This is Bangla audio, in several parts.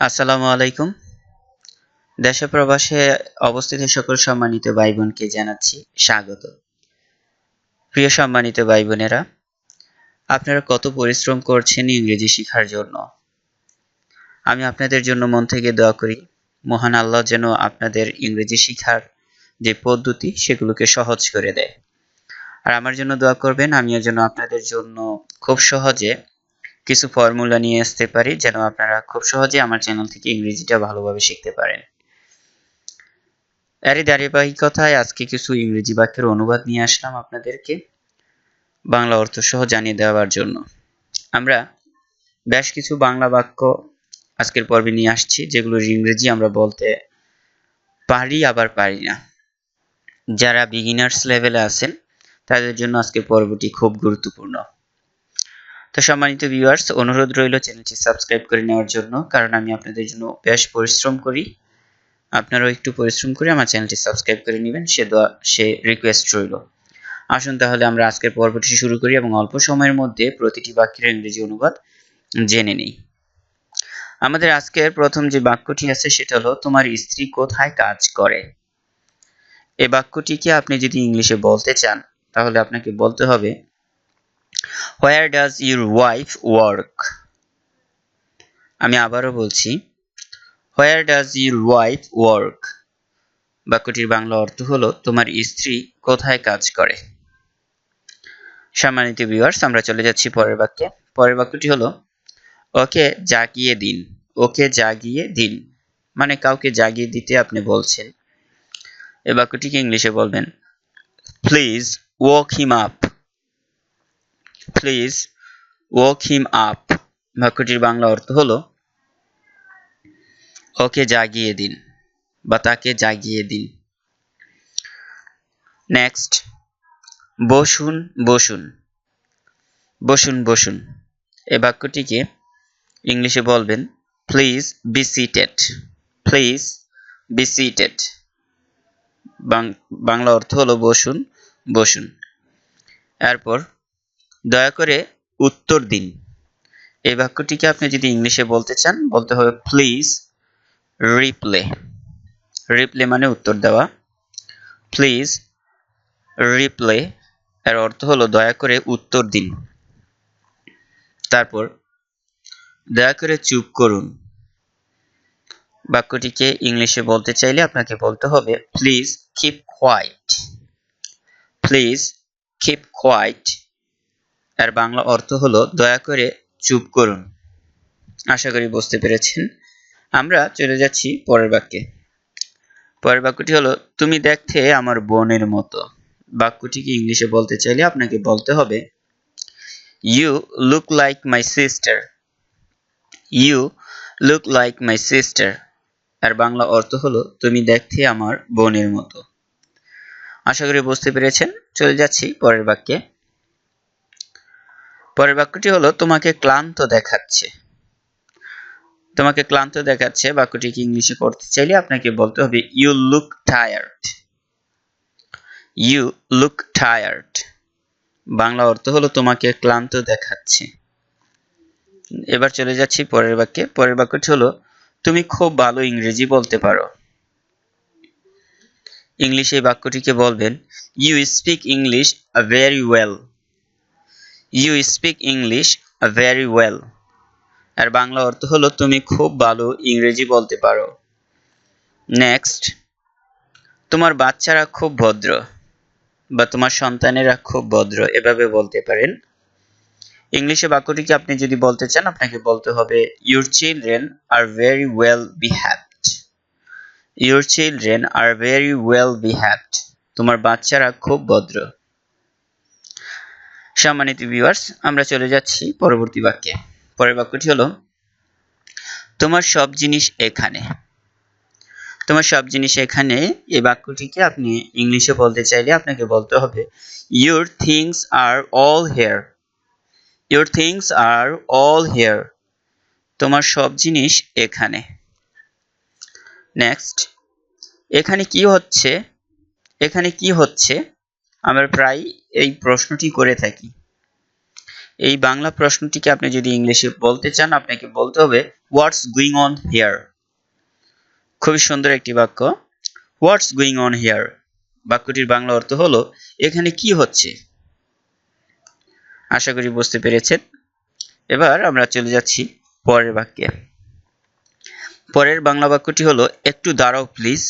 আসসালামু আলাইকুম। দেশে প্রবাসে অবস্থিত সকল সম্মানিত ভাই বোনকে জানাচ্ছি স্বাগত। প্রিয় সম্মানিত ভাই বোনেরা আপনারা কত পরিশ্রম করছেন ইংরেজি শেখার জন্য? আমি আপনাদের জন্য মন থেকে দোয়া করি, মহান আল্লাহ যেন আপনাদের ইংরেজি শেখার যে পদ্ধতি, সেগুলোকে সহজ করে দেয়। আর আমার জন্য দোয়া করবেন, আমিও যেন আপনাদের জন্য খুব সহজে কিছু ফর্মুলা নিয়ে আসতে পারি যেন আপনারা খুব সহজে আমার চ্যানেল থেকে ইংরেজিটা ভালোভাবে শিখতে পারেন। এরই ধারাবাহিকতায় আজকে কিছু ইংরেজি বাক্যের অনুবাদ নিয়ে আসলাম আপনাদেরকে, বাংলা অর্থ সহ জানিয়ে দেওয়ার জন্য। আমরা বেশ কিছু বাংলা বাক্য আজকের পর্বে নিয়ে আসছি, যেগুলোর ইংরেজি আমরা বলতে পারি, আবার পারি না। যারা বিগিনার্স লেভেলে আছেন, তাদের জন্য আজকের পর্বটি খুব গুরুত্বপূর্ণ। তো সম্মানিত ভিউয়ার্স অনুরোধ রইল চ্যানেলটি সাবস্ক্রাইব করে নেওয়ার জন্য, কারণ আমি আপনাদের জন্য বেশ পরিশ্রম করি। আপনারাও একটু পরিশ্রম করে আমার চ্যানেলটি সাবস্ক্রাইব করে নেবেন, সে দোয়া, সে রিকোয়েস্ট রইল। আসুন তাহলে আমরা আজকের পর্বটি শুরু করি এবং অল্প সময়ের মধ্যে প্রতিটি বাক্যের ইংরেজি অনুবাদ জেনে নিই। আমাদের আজকের প্রথম যে বাক্যটি আছে, সেটা হলো, তোমার স্ত্রী কোথায় কাজ করে? এই বাক্যটিকে আপনি যদি ইংলিশে বলতে চান, তাহলে আপনাকে বলতে হবে where does your wife work আমি আবারও বলছি where does your wife work বাক্যটির বাংলা অর্থ হলো, তোমার স্ত্রী কোথায় কাজ করে? সম্মানিত ভিউয়ার্স আমরা চলে যাচ্ছি পরের বাক্যে। পরের বাক্যটি হলো, ওকে জাগিয়ে দিন, ওকে জাগিয়ে দিন। মানে কাউকে জাগিয়ে দিতে আপনি বলছেন। এই বাক্যটিকে ইংলিশে বলবেন please walk him up please walk him up বাক্যটির বাংলা অর্থ হলো, ওকে জাগিয়ে দিন বা তাকে জাগিয়ে দিন। নেক্সট বসুন বসুন বসুন বসুন। এ বাক্যটিকে ইংলিশে বলবেন please be seated please be seated Bangla অর্থ হলো বসুন বসুন। এরপর দয়া করে উত্তর দিন। এই বাক্যটিকে আপনি যদি ইংলিশে বলতে চান, বলতে হবে প্লিজ রিপ্লে রিপ্লে মানে উত্তর দেওয়া। প্লিজ রিপ্লে এর অর্থ হলো, দয়া করে উত্তর দিন। তারপর, দয়া করে চুপ করুন। বাক্যটিকে ইংলিশে বলতে চাইলে আপনাকে বলতে হবে please keep quiet please keep quiet এর বাংলা অর্থ হলো, দয়া করে চুপ করুন। আশা করি বুঝতে পেরেছেন। আমরা চলে যাচ্ছি পরের বাক্যে। পরের বাক্যটি হলো, তুমি দেখতে আমার বোনের মতো। বাক্যটিকে ইংলিশে বলতে চাইলে আপনাকে বলতে হবে you look like my sister you look like my sister আর বাংলা অর্থ হলো, তুমি দেখতে আমার বোনের মতো। আশা করি বুঝতে পেরেছেন। চলে যাচ্ছি পরের বাক্যে। পরের বাক্যটি হলো, তোমাকে ক্লান্ত দেখাচ্ছে। তোমাকে ক্লান্ত দেখাচ্ছে, বাক্যটিকে ইংলিশে করতে চাইলে আপনাকে বলতে হবে you look tired you look tired Bangla অর্থ হলো, তোমাকে ক্লান্ত দেখাচ্ছে। এবার চলে যাচ্ছি পরের বাক্যে। পরের বাক্যটি হলো, তুমি খুব ভালো ইংরেজি বলতে পারো। ইংলিশে এই বাক্যটিকে বলবেন you speak English very well you speak English very well আর বাংলা অর্থ হলো তুমি খুব ভালো ইংরেজি বলতে পারো। নেক্সট তোমার বাচ্চারা খুব ভদ্র বা তোমার সন্তানেরা খুব ভদ্র, এভাবে বলতে পারেন। ইংলিশে বাক্যটিকে আপনি যদি বলতে চান, আপনাকে বলতে হবে your children are very well behaved your children are very well behaved তোমার বাচ্চারা খুব ভদ্র। সম্মানিত ভিউয়ার্স আমরা চলে যাচ্ছি পরবর্তী বাক্যে। পরের বাক্যটি হলো, তোমার সব জিনিস এখানে। তোমার সব জিনিস এখানে, এই বাক্যটিকে আপনি ইংলিশে বলতে চাইলে আপনাকে বলতে হবে your things are all here your things are all here তোমার সব জিনিস এখানে। নেক্সট এখানে কি হচ্ছে? এখানে কি হচ্ছে? আমরা প্রায় এই প্রশ্নটি করে থাকি। এই বাংলা প্রশ্নটিকে আপনি যদি ইংলিশে বলতে চান, আপনাকে বলতে হবে হোয়াটস গুইং অন হিয়ার খুবই সুন্দর একটি বাক্য। হোয়াটস গুইং অন হিয়ার বাক্যটির বাংলা অর্থ হলো, এখানে কি হচ্ছে? আশা করি বুঝতে পেরেছেন। এবার আমরা চলে যাচ্ছি পরের বাক্যে। পরের বাংলা বাক্যটি হলো, একটু দাঁড়াও প্লিজ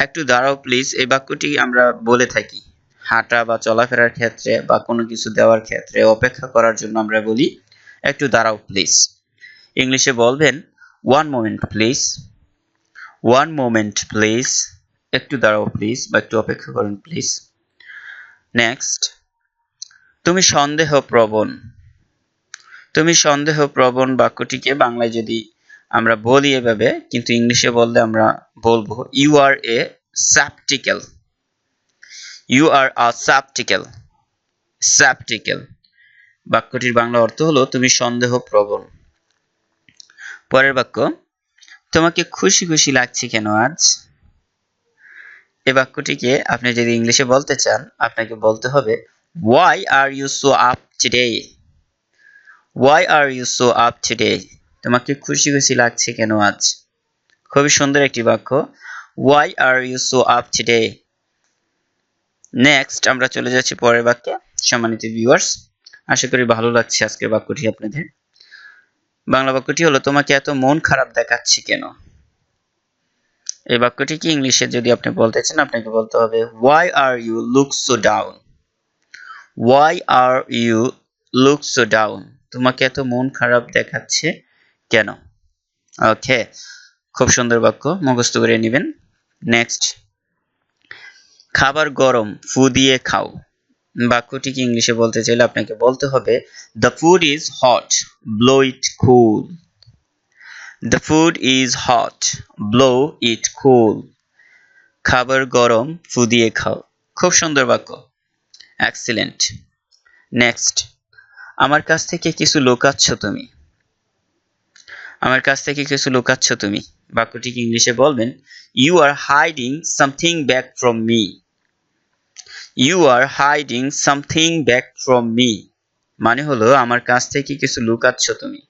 একটু দাঁড়াও প্লিজ এই বাক্যটি আমরা বলে থাকি। হাঁটা বা চলাফেরার ক্ষেত্রে বা কোনো কিছু দেওয়ার ক্ষেত্রে, অপেক্ষা করার জন্য আমরা বলি, একটু দাঁড়াও প্লিজ ইংলিশে বলবেন one moment please one moment please একটু দাঁড়াও প্লিজ বা একটু অপেক্ষা করুন প্লিজ নেক্সট তুমি সন্দেহ প্রবণ তুমি সন্দেহ প্রবণ বাক্যটিকে বাংলায় যদি আমরা বলি এভাবে, কিন্তু ইংলিশে বললে আমরা বলব ইউ আর এ স্যাপটিক্যাল ইউ আর আ স্যাপটিক্যাল স্যাপটিক্যাল বাক্যটির বাংলা অর্থ হলো, তুমি সন্দেহ প্রবণ পরের বাক্য, তোমাকে খুশি খুশি লাগছে কেন আজ? এই বাক্যটিকে আপনি যদি ইংলিশে বলতে চান, আপনাকে বলতে হবে why are you so up today why are you so up today তোমাকে খুশি খুশি লাগছে কেন আজ? খুবই সুন্দর একটি বাক্য। Why are you so up today next আমরা চলে যাচ্ছি পরের বাক্যে। সম্মানিত ভিউয়ার্স আশা করি ভালো লাগছে আজকের বাক্যটি আপনাদের। বাংলা বাক্যটি হলো, তোমাকে এত মন খারাপ দেখাচ্ছে কেন? এই বাক্যটি কি ইংলিশে যদি আপনি বলতে চান, আপনাকে বলতে হবে why are you look so down why are you look so down তোমাকে এত মন খারাপ দেখাচ্ছে কেন? ওকে, খুব সুন্দর বাক্য, মুখস্থ করে নেবেন। নেক্সট খাবার গরম, ফু দিয়ে খাও। বাক্যটিকে ইংলিশে বলতে চাইলে আপনাকে বলতে হবে the food is hot blow it cool the food is hot blow it cool খাবার গরম, ফু দিয়ে খাও। খুব সুন্দর বাক্য। এক্সিলেন্ট নেক্সট আমার কাছ থেকে কিছু লুকাচ্ছ তুমি। আমার কাছ থেকে কিছু লুকাচ্ছ তুমি। বাক্যটিকে ইংলিশে বলবেন? You are hiding something back from me you are hiding something back from me মানে হলো, আমার কাছ থেকে কিছু লুকাচ্ছ তুমি।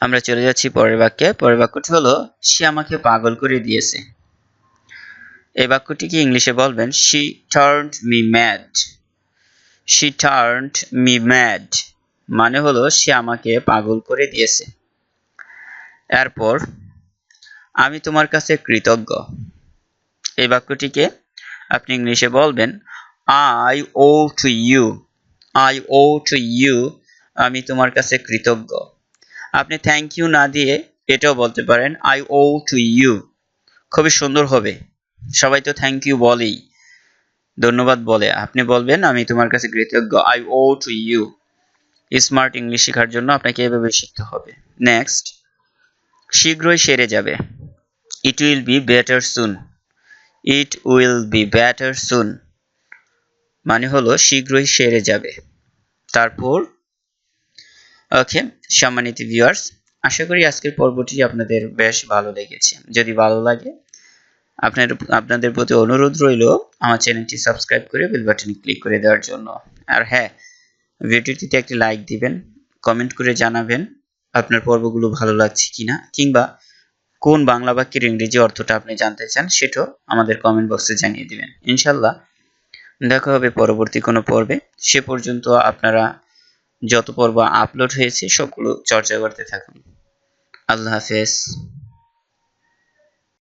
আমরা চলে যাচ্ছি পরের বাক্যে। পরের বাক্যটি হলো, সে আমাকে পাগল করে দিয়েছে। এই বাক্যটিকে ইংলিশে বলবেন? She turned me mad she turned me mad মানে হলো সে আমাকে পাগল করে দিয়েছে। এরপর, আমি তোমার কাছে কৃতজ্ঞ। এই বাক্যটিকে আপনি ইংলিশে বলবেন I owe to you I owe to you আমি তোমার কাছে কৃতজ্ঞ। আপনি থ্যাংক ইউ না দিয়ে এটাও বলতে পারেন আই ও টু ইউ খুবই সুন্দর হবে। সবাই তো থ্যাংক ইউ বলেই। ধন্যবাদ বলে। আপনি বলবেন, আমি তোমার কাছে কৃতজ্ঞ। I owe to you smart English শেখার জন্য আপনাকে এভাবে শিখতে হবে। নেক্সট শীঘ্রই সেরে যাবে। It will be better soon it will be better soon মানে হলো শীঘ্রই সেরে যাবে। তারপর ওকে সম্মানিত ভিউয়ার্স আশা করি আজকের পর্বটি আপনাদের বেশ ভালো লেগেছে। যদি ভালো লাগে, আপনার, আপনাদের প্রতি অনুরোধ রইল আমার চ্যানেলটি সাবস্ক্রাইব করে বেল বাটনে ক্লিক করে দেওয়ার জন্য। আর হ্যাঁ ভিডিওটিতে একটি লাইক দিবেন কমেন্ট করে জানাবেন আপনার পর্বগুলো ভালো লাগছে কিনা, কিংবা কোন বাংলা বাক্যের ইংরেজি অর্থটা আপনি জানতে চান সেটাও আমাদের কমেন্ট বক্সে জানিয়ে দিবেন। ইনশাল্লাহ দেখা হবে পরবর্তী কোনো পর্বে। সে পর্যন্ত আপনারা যত পর্ব আপলোড হয়েছে, সবগুলো চর্চা করতে থাকুন। আল্লাহ হাফেজ।